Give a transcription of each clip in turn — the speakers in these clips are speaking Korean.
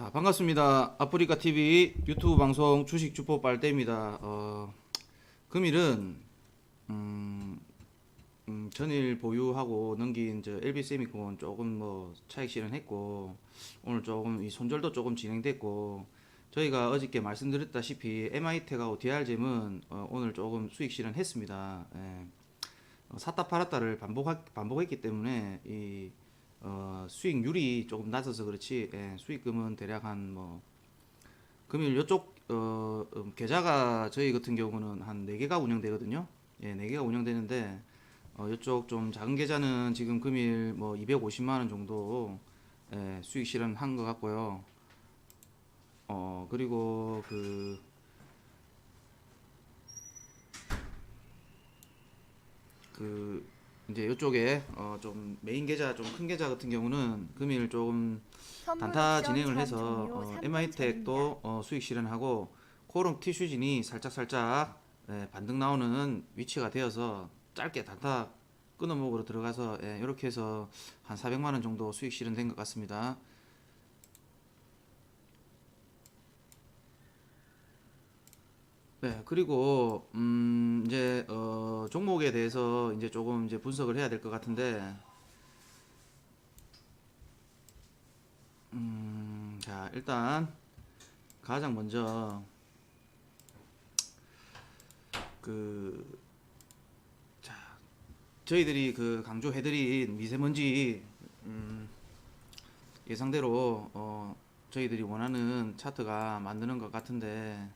자 반갑습니다. 아프리카 TV 유튜브 방송 주식 주포 빨대입니다. 어, 금일은 음, 음, 전일 보유하고 넘긴 저 LB 세미콘 조금 뭐 차익 실현했고 오늘 조금 이 손절도 조금 진행됐고 저희가 어저께 말씀드렸다시피 MI텍하고 DR잼은 어, 오늘 조금 수익 실현했습니다. 예. 어, 샀다 팔았다를 반복하, 반복했기 때문에 이 어, 수익률이 조금 낮아서 그렇지 예, 수익금은 대략 한 뭐 금일 요쪽 어, 음, 계좌가 저희 같은 경우는 한 4개가 운영되거든요. 예, 4개가 운영되는데 어, 이쪽 좀 작은 계좌는 지금 금일 뭐 250만 원 정도 예, 수익 실현 한 것 같고요. 어, 그리고 그 그 이제 이쪽에 어 좀 메인 계좌 좀 큰 계좌 같은 경우는 금일 조금 단타 진행을 해서 어, MI텍도 어, 수익 실현하고 코롱 티슈진이 살짝 살짝 예, 반등 나오는 위치가 되어서 짧게 단타 끊어먹으러 들어가서 예, 이렇게 해서 한 400만 원 정도 수익 실현된 것 같습니다. 네, 그리고 음 이제 어 종목에 대해서 이제 조금 이제 분석을 해야 될 것 같은데 음, 자, 일단 가장 먼저 그 자, 저희들이 그 강조해 드린 미세먼지 음, 예상대로 어, 저희들이 원하는 차트가 만드는 것 같은데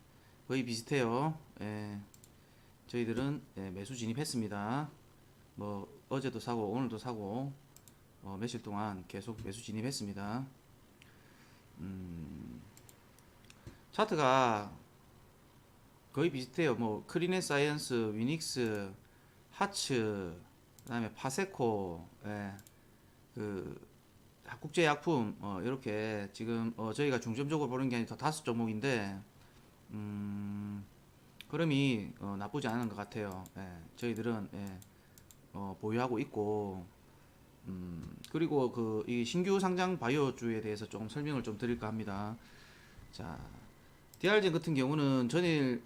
거의 비슷해요. 예. 저희들은 예, 매수 진입했습니다. 뭐 어제도 사고 오늘도 사고 어, 며칠 동안 계속 매수 진입했습니다. 음, 차트가 거의 비슷해요. 뭐 크리네 사이언스, 위닉스, 하츠, 그다음에 파세코, 예, 그 국제약품 어, 이렇게 지금 어, 저희가 중점적으로 보는 게 아니라 다섯 종목인데 음, 흐름이 어, 나쁘지 않은 것 같아요. 예, 저희들은 예, 어, 보유하고 있고 음, 그리고 그 이 신규 상장 바이오주에 대해서 조금 설명을 좀 드릴까 합니다. 자, DR젠 같은 경우는 전일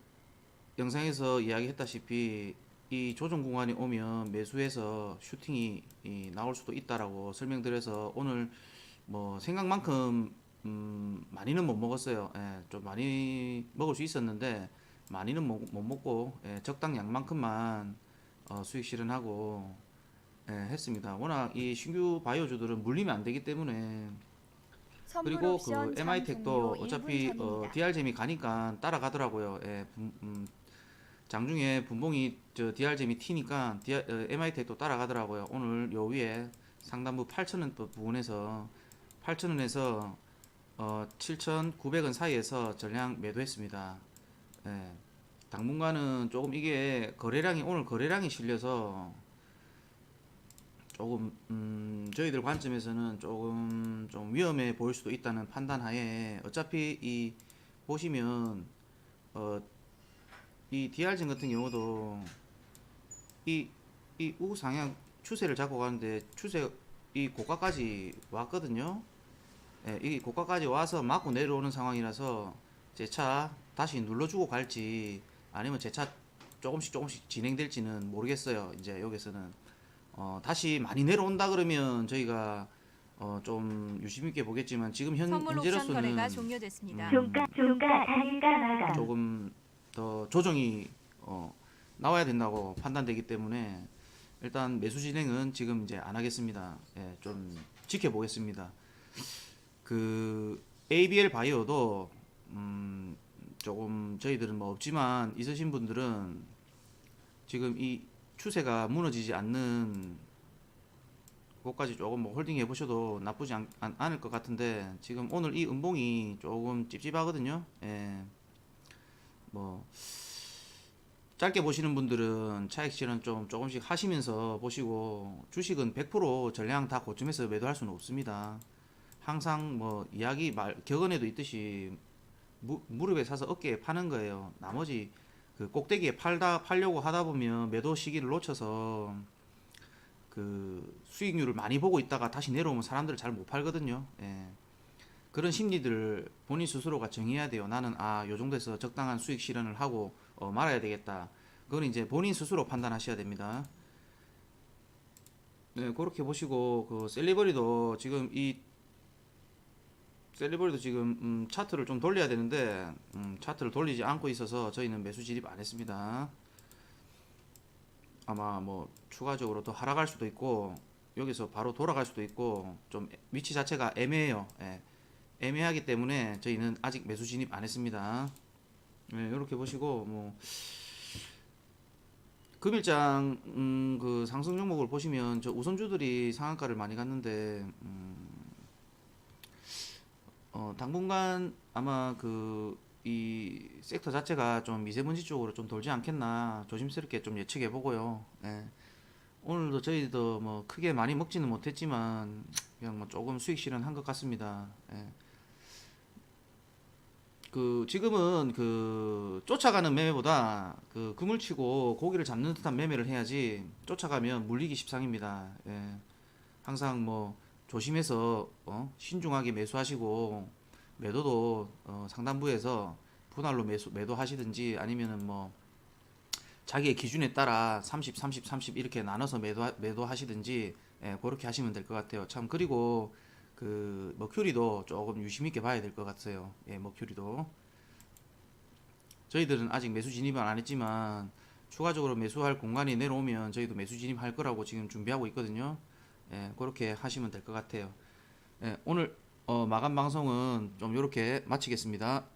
영상에서 이야기했다시피 이 조정 구간이 오면 매수해서 슈팅이 이 나올 수도 있다라고 설명드려서 오늘 뭐 생각만큼 음, 많이는 못 먹었어요. 예, 좀 많이 먹을 수 있었는데 많이는 못, 못 먹고 예, 적당 양만큼만 어, 수익 실현하고 예, 했습니다. 워낙 이 신규 바이오주들은 물리면 안 되기 때문에 그리고 그 MI텍도 어차피 어, DR잼이 가니까 따라가더라고요. 예, 분- 음, 장중에 분봉이 저 DR잼이 튀니까 DR, 어, MI텍도 따라가더라고요. 오늘 요 위에 상단부 8,000원 부분에서 8,000원에서 어, 7,900원 사이에서 전량 매도했습니다. 예, 당분간은 조금 이게 거래량이 오늘 거래량이 실려서 조금 음, 저희들 관점에서는 조금 좀 위험해 보일 수도 있다는 판단하에 어차피 이 보시면 어, 이 DR진 같은 경우도 이, 이 우상향 추세를 잡고 가는데 추세 이 고가까지 왔거든요. 예, 이 고가까지 와서 맞고 내려오는 상황이라서 제 차 다시 눌러주고 갈지 아니면 제 차 조금씩 조금씩 진행될지는 모르겠어요. 이제 여기서는 어, 다시 많이 내려온다 그러면 저희가 어, 좀 유심 있게 보겠지만 지금 현, 선물 옵션 거래가 현재로서는 종료됐습니다. 음. 종가 종가 단가 마감 조금 더 조정이 어, 나와야 된다고 판단되기 때문에 일단 매수 진행은 지금 이제 안 하겠습니다. 예, 좀 지켜보겠습니다. 그 ABL 바이오도 음, 조금 저희들은 뭐 없지만 있으신 분들은 지금 이 추세가 무너지지 않는 곳까지 조금 뭐 홀딩 해 보셔도 나쁘지 않, 않, 않을 것 같은데 지금 오늘 이 음봉이 조금 찝찝하거든요. 예. 뭐 짧게 보시는 분들은 차익 실현 좀 조금씩 하시면서 보시고 주식은 100% 전량 다 고점에서 매도할 수는 없습니다. 항상 뭐 이야기 말 격언에도 있듯이 무, 무릎에 사서 어깨에 파는 거예요. 나머지 그 꼭대기에 팔다 팔려고 하다 보면 매도 시기를 놓쳐서 그 수익률을 많이 보고 있다가 다시 내려오면 사람들을 잘 못 팔거든요. 예. 그런 심리들을 본인 스스로가 정해야 돼요. 나는 아, 요 정도에서 적당한 수익 실현을 하고 어, 말아야 되겠다. 그건 이제 본인 스스로 판단하셔야 됩니다. 네, 그렇게 보시고 그 셀리버리도 지금 이 셀리버리도 지금 음, 차트를 좀 돌려야 되는데 음, 차트를 돌리지 않고 있어서 저희는 매수 진입 안 했습니다. 아마 뭐 추가적으로 더 하락할 수도 있고 여기서 바로 돌아갈 수도 있고 좀 위치 자체가 애매해요. 예. 애매하기 때문에 저희는 아직 매수 진입 안 했습니다. 네, 이렇게 보시고 뭐 금일장 음, 그 상승 종목을 보시면 저 우선주들이 상한가를 많이 갔는데 음, 어, 당분간 아마 그 이 섹터 자체가 좀 미세먼지 쪽으로 좀 돌지 않겠나 조심스럽게 좀 예측해 보고요. 예. 오늘도 저희도 뭐 크게 많이 먹지는 못했지만 그냥 뭐 조금 수익 실현한 것 같습니다. 예. 그 지금은 그 쫓아가는 매매보다 그 그물 치고 고기를 잡는 듯한 매매를 해야지 쫓아가면 물리기 십상입니다. 예. 항상 뭐 조심해서 어? 신중하게 매수하시고 매도도 어, 상단부에서 분할로 매수 매도하시든지 아니면은 뭐 자기의 기준에 따라 30, 30, 30 이렇게 나눠서 매도 매도하시든지 예, 그렇게 하시면 될 것 같아요. 참 그리고 그 머큐리도 조금 유심 있게 봐야 될 것 같아요. 예, 머큐리도 저희들은 아직 매수 진입은 안 했지만 추가적으로 매수할 공간이 내려오면 저희도 매수 진입할 거라고 지금 준비하고 있거든요. 예, 그렇게 하시면 될 것 같아요. 예, 오늘 어, 마감 방송은 좀 이렇게 마치겠습니다.